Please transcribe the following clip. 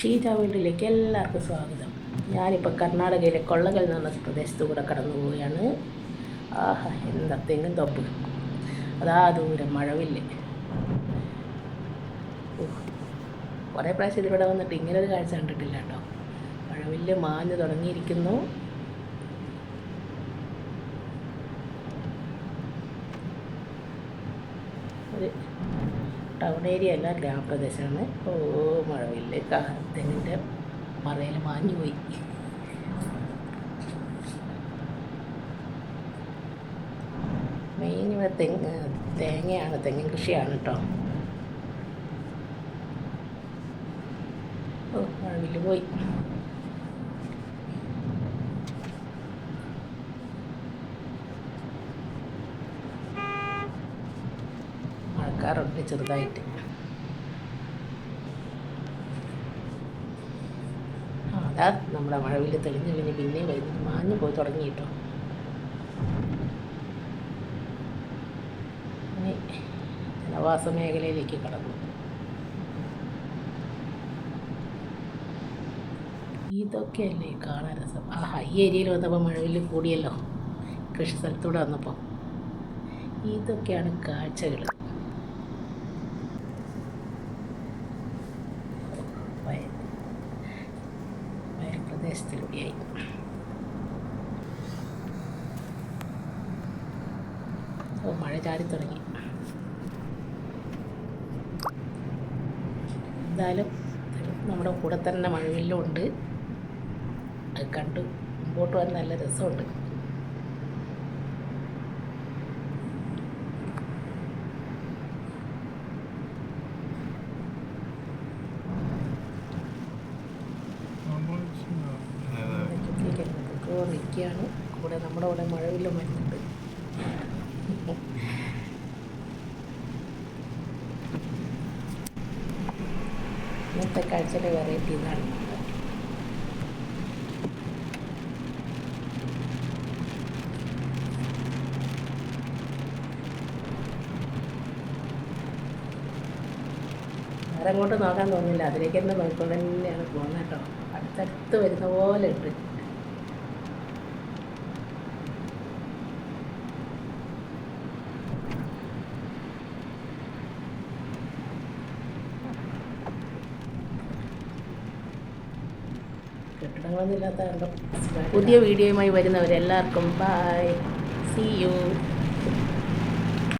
ഷീജ വീട്ടിലേക്ക് എല്ലാവർക്കും സ്വാഗതം. ഞാനിപ്പോൾ കർണാടകയിലെ കൊള്ളകൽ എന്ന് പറഞ്ഞ പ്രദേശത്തു കൂടെ കടന്നു പോവുകയാണ്. ആഹാ എന്താ തെങ്ങും തൊപ്പ്. അതാ ദൂരം മഴവില്ലേ. കുറേ പ്രാവശ്യം ഇതിവിടെ വന്നിട്ട് ഇങ്ങനെ ഒരു കാഴ്ച കണ്ടിട്ടില്ല കേട്ടോ മഴവില്ല് മാഞ്ഞു തുടങ്ങിയിരിക്കുന്നു. ഒരു ടൗൺ ഏരിയ അല്ല ഗ്രാമപ്രദേശമാണ്. ഓ മഴവില്ല തെങ്ങിന്റെ മറയിൽ മാഞ്ഞു പോയി. മെയിൻ ഇവിടെ തെങ്ങ് തേങ്ങയാണ് തെങ്ങിൻ കൃഷിയാണ് കേട്ടോ ഓ മഴവില്ല് പോയി. മഴക്കാറുണ്ട് ചെറുതായിട്ട്. അതാ നമ്മുടെ മഴവിൽ തെളിഞ്ഞു കഴിഞ്ഞ് പിന്നെയും വരുന്നത് മാഞ്ഞു പോയി തുടങ്ങി കേട്ടോ. ഇനി ജനവാസ മേഖലയിലേക്ക് കടന്നു. ഇതൊക്കെയല്ലേ കാണാൻ രസം. ആ ഹൈ ഏരിയയിൽ വന്നപ്പോൾ മഴവില്ല് കൂടിയല്ലോ. കൃഷി സ്ഥലത്തൂടെ വന്നപ്പോൾ ഇതൊക്കെയാണ് കാഴ്ചകൾ പ്രദേശത്തിലൂടെയായി ഓ മഴ ചാരി തുടങ്ങി. എന്തായാലും നമ്മുടെ കൂടെ തന്നെ മഴവില്ലുണ്ട്. അത് കണ്ട് മുമ്പോട്ട് പോകാൻ നല്ല രസമുണ്ട്. നിൽക്കുകയാണ് കൂടെ നമ്മുടെ അവിടെ മഴവില്ലും വരുന്നുണ്ട് ഇന്നത്തെ കാഴ്ചയുടെ വെറൈറ്റി ഇതാണ് അങ്ങോട്ട് നോക്കാൻ തോന്നുന്നില്ല അതിലേക്ക് തന്നെ നോക്കിക്കൊണ്ട് തന്നെയാണ് പോകുന്നത് കേട്ടോ. അടുത്തടുത്ത് വരുന്ന പോലെ ഉണ്ട്. പുതിയ വീഡിയോയുമായി വരുന്നവരെല്ലാവർക്കും ബൈ സി യു